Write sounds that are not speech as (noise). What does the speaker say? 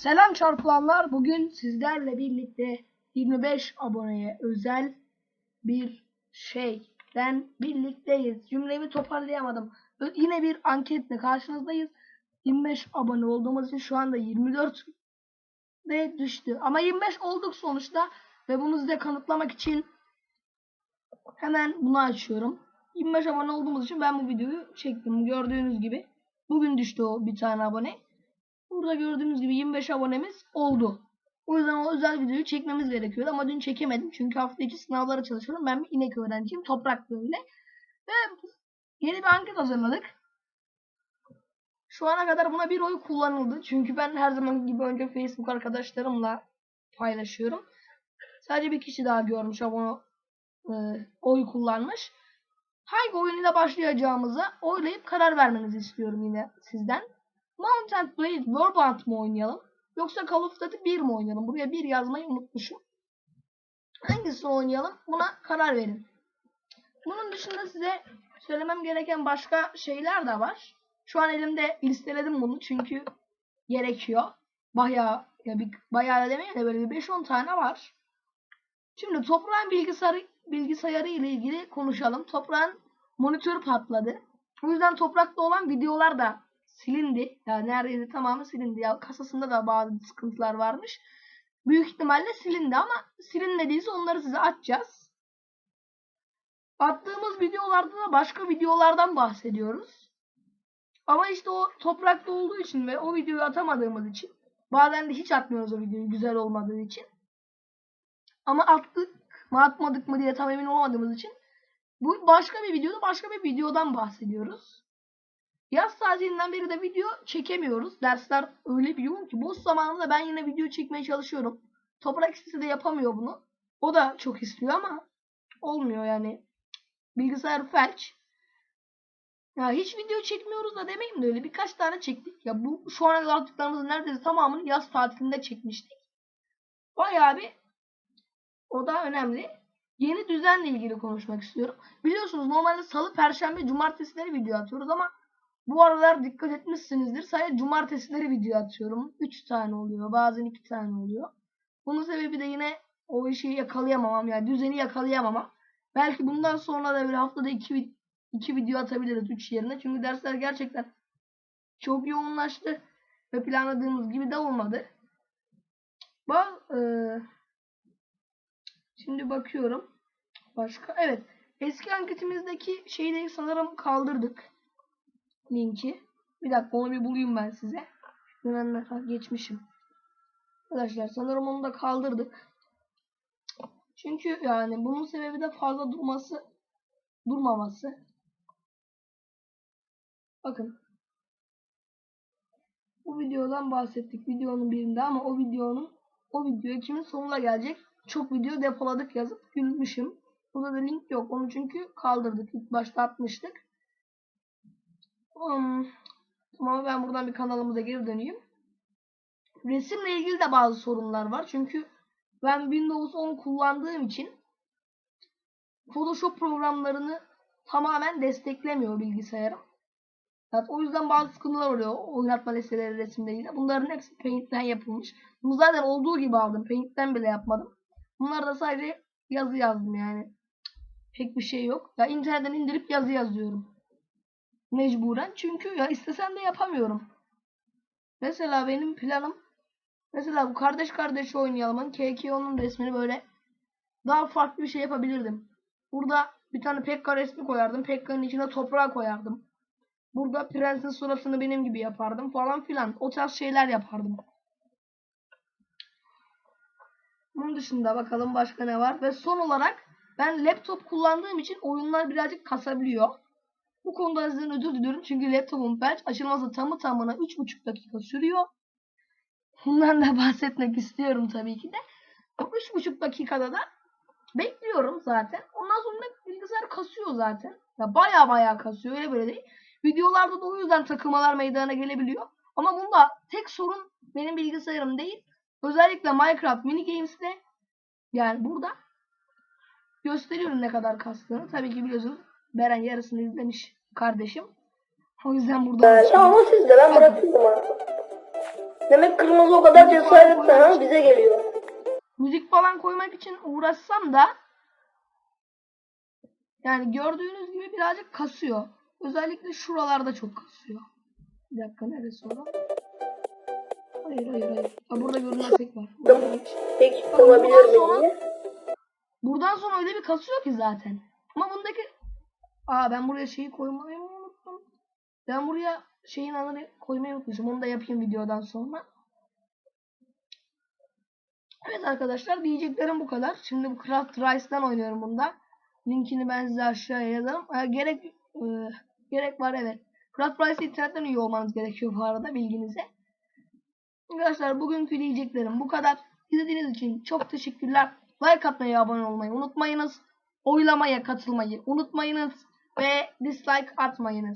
Selam çarpılanlar. Bugün sizlerle birlikte 25 aboneye özel bir şeyden birlikteyiz. Cümlemi toparlayamadım. Yine bir anketle karşınızdayız. 25 abone olduğumuz için şu anda 24 de düştü. Ama 25 olduk sonuçta ve bunu size kanıtlamak için hemen bunu açıyorum. 25 abone olduğumuz için ben bu videoyu çektim. Gördüğünüz gibi. Bugün düştü o bir tane abone. Burada gördüğünüz gibi 25 abonemiz oldu. O yüzden o özel videoyu çekmemiz gerekiyordu ama dün çekemedim. Çünkü hafta içi sınavlara çalışıyorum. Ben bir inek öğrenciyim. Toprak böyle. Ve yeni bir anket hazırladık. Şu ana kadar buna bir oy kullanıldı. Çünkü ben her zaman gibi önce Facebook arkadaşlarımla paylaşıyorum. Sadece bir kişi daha görmüş abone e, oy kullanmış. Hangi oyunuyla başlayacağımıza oylayıp karar vermenizi istiyorum yine sizden. Mountain Blade Warband mı oynayalım? Yoksa Call of Duty 1 mi oynayalım? Buraya bir yazmayı unutmuşum. Hangisini oynayalım? Buna karar verin. Bunun dışında size söylemem gereken başka şeyler de var. Şu an elimde listeledim bunu çünkü gerekiyor. Bayağı ya bir bayağı da demeyeyim de böyle bir 5-10 tane var. Şimdi toprağın bilgisayarı bilgisayarı ile ilgili konuşalım. Toprağın monitörü patladı. O yüzden toprakta olan videolar da silindi. Yani neredeyse tamamı silindi. Ya kasasında da bazı sıkıntılar varmış. Büyük ihtimalle silindi ama silinmediyse onları size açacağız. Attığımız videolarda da başka videolardan bahsediyoruz. Ama işte o toprakta olduğu için ve o videoyu atamadığımız için bazen de hiç atmıyoruz o videoyu güzel olmadığı için. Ama attık mı atmadık mı diye tam emin olamadığımız için bu başka bir videoda başka bir videodan bahsediyoruz. Yaz tatilinden beri de video çekemiyoruz. Dersler öyle bir yoğun ki boş zamanında ben yine video çekmeye çalışıyorum. Toprak istese de yapamıyor bunu. O da çok istiyor ama olmuyor yani. Bilgisayar felç. Ya hiç video çekmiyoruz da demeyeyim de öyle birkaç tane çektik. Ya bu şu ana kadar attıklarımızın neredeyse tamamını yaz tatilinde çekmiştik. Bayağı bir o da önemli. Yeni düzenle ilgili konuşmak istiyorum. Biliyorsunuz normalde salı, perşembe, cumartesileri video atıyoruz ama bu aralar dikkat etmişsinizdir. Sadece cumartesileri video atıyorum. 3 tane oluyor. Bazen 2 tane oluyor. Bunun sebebi de yine o işi yakalayamamam. Yani düzeni yakalayamamam. Belki bundan sonra da bir haftada 2 iki video atabiliriz 3 yerine. Çünkü dersler gerçekten çok yoğunlaştı. Ve planladığımız gibi de olmadı. Bak eee Şimdi bakıyorum. Başka. Evet. Eski anketimizdeki şeyleri sanırım kaldırdık. Linki. Bir dakika onu bir bulayım ben size. Hemen geçmişim. Arkadaşlar sanırım onu da kaldırdık. Çünkü yani bunun sebebi de fazla durması durmaması. Bakın. Bu videodan bahsettik videonun birinde ama o videonun o video kimin sonuna gelecek çok video depoladık yazıp gülmüşüm. Burada da link yok. Onu çünkü kaldırdık. İlk başta atmıştık. Hmm. Ama ben buradan bir kanalımıza geri döneyim. Resimle ilgili de bazı sorunlar var. Çünkü ben Windows 10 kullandığım için Photoshop programlarını tamamen desteklemiyor bilgisayarım. Evet, o yüzden bazı sıkıntılar oluyor. Oynatma listeleri resimle ilgili. Bunların hepsi Paint'ten yapılmış. Bunu zaten olduğu gibi aldım. Paint'ten bile yapmadım. Bunlar da sadece yazı yazdım yani. Pek bir şey yok. Ya internetten indirip yazı yazıyorum. Mecburen. Çünkü ya istesem de yapamıyorum. Mesela benim planım mesela bu kardeş kardeş oynayalımın KKO'nun resmini böyle daha farklı bir şey yapabilirdim. Burada bir tane Pekka resmi koyardım. Pekka'nın içine toprağı koyardım. Burada prensin suratını benim gibi yapardım falan filan. O tarz şeyler yapardım. Bunun dışında bakalım başka ne var. Ve son olarak ben laptop kullandığım için oyunlar birazcık kasabiliyor. Bu konuda sizden özür diliyorum. Çünkü laptopun felç açılması tamı tamına 3,5 dakika sürüyor. Bundan da (laughs) bahsetmek istiyorum tabii ki de. O 3,5 dakikada da bekliyorum zaten. Ondan sonra bilgisayar kasıyor zaten. Ya baya baya kasıyor öyle böyle değil. Videolarda da o yüzden takılmalar meydana gelebiliyor. Ama bunda tek sorun benim bilgisayarım değil. Özellikle Minecraft mini games'te yani burada gösteriyorum ne kadar kastığını. Tabii ki biliyorsunuz Beren yarısını izlemiş kardeşim. O yüzden burada Yani ama siz de ben bırakırdım artık. Demek kırmızı o kadar cesaretli ha bize geliyor. müzik falan koymak için uğraşsam da yani gördüğünüz gibi birazcık kasıyor. Özellikle şuralarda çok kasıyor. Bir dakika neresi o? Hayır hayır hayır. Ha, burada görünen tek var. Peki olabilir mi. Buradan sonra öyle bir kasıyor ki zaten. Ama bundaki... Aa ben buraya şeyi koymayı unuttum? Ben buraya şeyin adını koymayı unutmuşum. Onu da yapayım videodan sonra. Evet arkadaşlar diyeceklerim bu kadar. Şimdi bu Craft Rice'dan oynuyorum bunda. Linkini ben size aşağıya yazarım. Ha, gerek e, gerek var evet. Craft Rice'ı internetten üye olmanız gerekiyor bu arada bilginize. Arkadaşlar bugünkü diyeceklerim bu kadar. İzlediğiniz için çok teşekkürler. Like atmayı, abone olmayı unutmayınız. Oylamaya katılmayı unutmayınız. Ve dislike atmayınız.